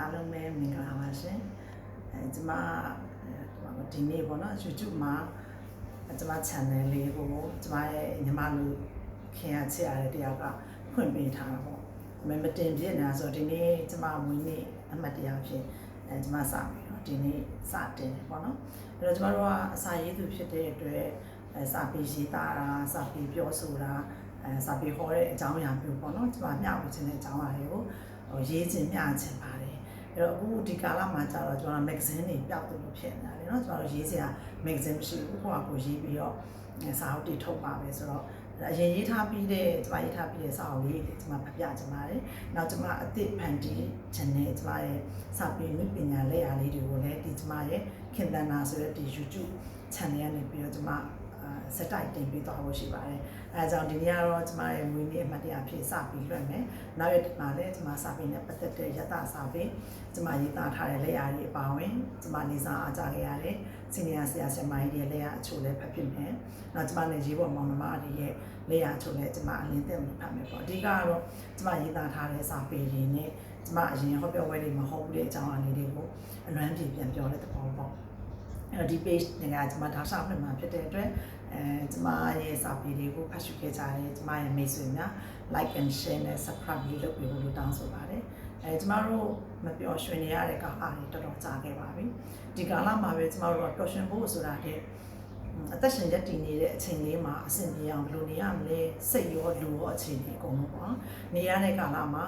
အားလုံးပဲမင်္ဂလာပါရှင်အဲကျွန်မဒီနေ့ပေါ့နော် YouTube မှာကျွန်မ channel လေးကိုကျွန်မရဲ့ညီမလူခင်ရချစ်ရတဲ့တယောက်ကဖွင့်ပေးထားတာပေါ့မမတင်ပြနေတာဆိုဒီနေ့ကျွန်မမွေးနေ့အမှတ်တရဖြစ်အဲကျွန်မစပြီနော်ဒီနေ့စတင်တယ်ပေါ့နော်အဲ့တော့ကျွန်တော်တို့ကအစာရေးသူဖြစ်တဲ့အတွက်အဲစာပေရေးသားတာစာပေပြောဆိုတာအဲစာပေဟောတဲ့အကြောင်းအရာမျိုးပေါ့နော်ကျွန်မမျှဝေခြင်းတဲ့အကြောင်းအရာတွေကိုဟိုရေးခြင်းမျှခြင်းပါတယ် အဲ့တော့အခုဒီကာလမှာကျတော့ကျွန်တော် magazine တွေပျောက်တယ်လို့ဖြစ်နေတာလေနော်ကျွန်တော်ရေးစရာ magazine မရှိဘူးကိုယ့်အကိုရေးပြီးတော့စာအုပ်တွေထုတ်ပါပဲဆိုတော့အရင်ရေးထားပြီးတဲ့ကျွန်မရေးထားပြီးတဲ့စာအုပ်လေးတွေကျွန်မဖတ်ပြချင်ပါတယ်။နောက်ကျွန်မအသစ်ဖန်တီးခြင်းနဲ့ကျွန်မရဲ့စာပေနည်းပညာလက်ရာလေးတွေကိုလည်းဒီကျွန်မရဲ့ခင်သန္တာဆိုတဲ့ဒီ YouTube channel ကနေပြီးတော့ကျွန်မ စက်တိုက်တင်ပေးသွားဖို့ရှိပါတယ်။အဲဒါကြောင့်ဒီနေ့ကတော့ကျွန်မရဲ့မွေးနေ့အမှတ်တရဖြစ်စပြီးလွှင့်မယ်။နောက်ရက်မှာလည်းကျွန်မစာပေနဲ့ပတ်သက်တဲ့ရတစာပေကျွန်မရေးသားထားတဲ့လက်ရာတွေအပါအဝင်ကျွန်မနေစာအားကြခဲ့ရတဲ့စီနီယာဆရာဆရာမကြီးတွေလက်ရာအချို့လည်းဖတ်ဖြစ်မယ်။နောက်ကျွန်မနဲ့ရေးပေါ်မောင်နှမတွေရဲ့လက်ရာအချို့လည်းကျွန်မအလင်းသက်မှုဖတ်မယ်ပေါ့။အဓိကကတော့ကျွန်မရေးသားထားတဲ့စာပေတွေနဲ့ကျွန်မအရင်ဟောပြောပွဲတွေမဟုတ်ဘူးတဲ့အကြောင်းအရာလေးတွေကိုအလွမ်းပြေပြန်ပြောတဲ့သဘောပေါ့။ အဲ့တော့ဒီ page တွေကကျွန်မဒါစာဖွင့်မှာဖြစ်တဲ့အတွက်အဲကျမရဲ့စာပေတွေကိုဖတ်ရှုခဲ့ကြတယ်ကျမရဲ့မိတ်ဆွေများ like and share နဲ့ subscribe လေးလုပ်ပေးဖို့လိုတောင်းဆိုပါတယ်အဲကျမတို့မပျော်ရွှင်နေရတဲ့ကာလတွေတော်တော်ကြာခဲ့ပါပြီဒီကာလမှာပဲကျမတို့ကပျော်ရွှင်ဖို့ဆိုတာတဲ့အသက်ရှင်ရက်တည်နေတဲ့အချိန်လေးမှာအဆင်ပြေအောင်ဘယ်လိုနေရမလဲစိတ်ရောလူရောအခြေအနေအကုန်လုံးပေါ့နေရတဲ့ကာလမှာ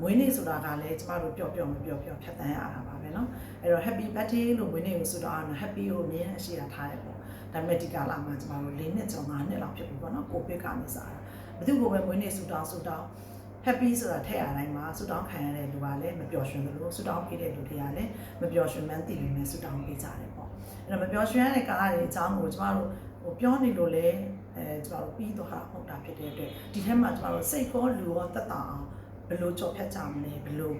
မွေးနေ့ဆိုတာကလည်းကျမတို့ပျော်ပျော်မပျော်ပျော်ဖြတ်သန်းရတာပါ မယ်နော်အဲ့တော့ happy birthday လို့ဝင်နေလို့ဆိုတော့ happy ကိုမြင်အရှိရထားရပေါ့ဒါပေမဲ့ဒီကာလမှာကျွန်တော်တို့၄နှစ်ကျော်၅နှစ်လောက်ဖြစ်ပြီပေါ့နော်ကိုဗစ်ကနေစတာဘယ်သူကိုပဲဝင်နေဆူတောင်းဆူတောင်း happy ဆိုတာထည့်ရတိုင်းမှာဆူတောင်းခံရတဲ့လူကလည်းမပျော်ရွှင်ဘူးလို့ဆူတောင်းပေးတဲ့လူတွေကလည်းမပျော်ရွှင်မှန်းသိနေမယ်ဆူတောင်းပေးကြတယ်ပေါ့အဲ့တော့မပျော်ရွှင်ရတဲ့ကာလတွေအကြောင်းကိုကျွန်တော်တို့ဟိုပြောနေလို့လည်းအဲကျွန်တော်တို့ပြီးတော့ဟာဟုတ်တာဖြစ်တဲ့အတွက်ဒီထဲမှာကျွန်တော်တို့စိတ်ကောလူရောတက်တာအောင်ဘယ်လိုကြော်ဖြတ်ကြမလဲဘယ်လို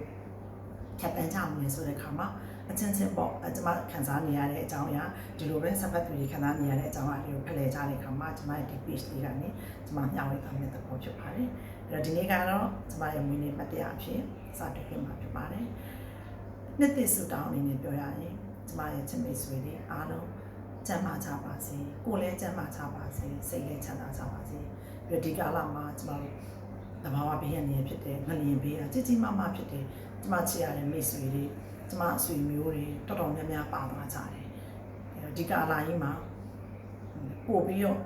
ဖြတ်ပန်းကြမလဲဆိုတဲ့ခါမှာအချင်းချင်းပေါ့အကျမခံစားနေရတဲ့အကြောင်းအရာဒီလိုပဲဆက်ဖက်သူတွေခံစားနေရတဲ့အကြောင်းအရာတွေကိုဖလှယ်ကြတဲ့အခါမှာကျမရဲ့ဒီ page လေးကနေကျမမျှဝေသွားမယ့်သဘောဖြစ်ပါတယ်။အဲ့တော့ဒီနေ့ကတော့ကျမရဲ့မွေးနေ့မတရားအဖြစ်စတင်ခင်မှာဖြစ်ပါတယ်။နှစ်သစ်ဆုတောင်းအနေနဲ့ပြောရရင်ကျမရဲ့ချစ်မိတ်ဆွေတွေအားလုံးကျမ်းမာကြပါစေ။ကိုယ်လည်းကျမ်းမာကြပါစေ။စိတ်လည်းချမ်းသာကြပါစေ။ပြီးတော့ဒီကာလမှာကျမတို့တဘာဝဘေးရန်နေဖြစ်တဲ့ငလျင်ဘေးကကြီးကြီးမားမားဖြစ်တဲ့ ကျမချစ်ရတဲ့မိတ်ဆွေတွေကျမအဆွေမျိုးတွေတော်တော်များများပါသွားကြတယ်။အဲဒီကာလာကြီးမှာပို့ပြီးတော့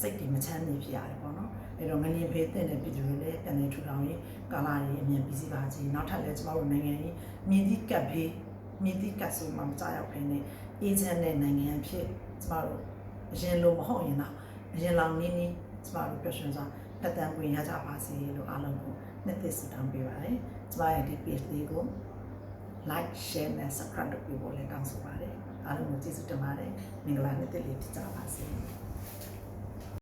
စိတ်တွေမချမ်းမြေဖြစ်ရတယ်ပေါ့နော်။အဲတော့ငလျင်ဘေးတဲ့တဲ့ပြည်သူတွေလည်းပြန်နေထူထောင်ရေးကာလာကြီးအမြင်ပြီးစီပါကြီးနောက်ထပ်လည်းကျမတို့နိုင်ငံကြီးမြင်းသီးကပ်ဘေးမြင်းသီးကပ်ဆိုမှမကြောက်ဖ ೇನೆ အေဂျင့်တဲ့နိုင်ငံဖြစ်ကျမတို့အရင်လိုမဟုတ်ရင်တော့အရင်လောင်နည်းနည်းကျမတို့ပြောရှင်စွာ တက်တန်ပွင့်ရကြပါစေလို့အားလုံးကိုနှစ်သက်ဆုတောင်းပေးပါတယ်။ကျမရဲ့ဒီ page လေးကို like share နဲ့ subscribe လုပ်ပေးဖို့လည်းတောင်းဆိုပါတယ်အားလုံးကိုကျေးဇူးတင်ပါတယ်မင်္ဂလာနေ့တစ်လေးဖြစ်ကြပါစေ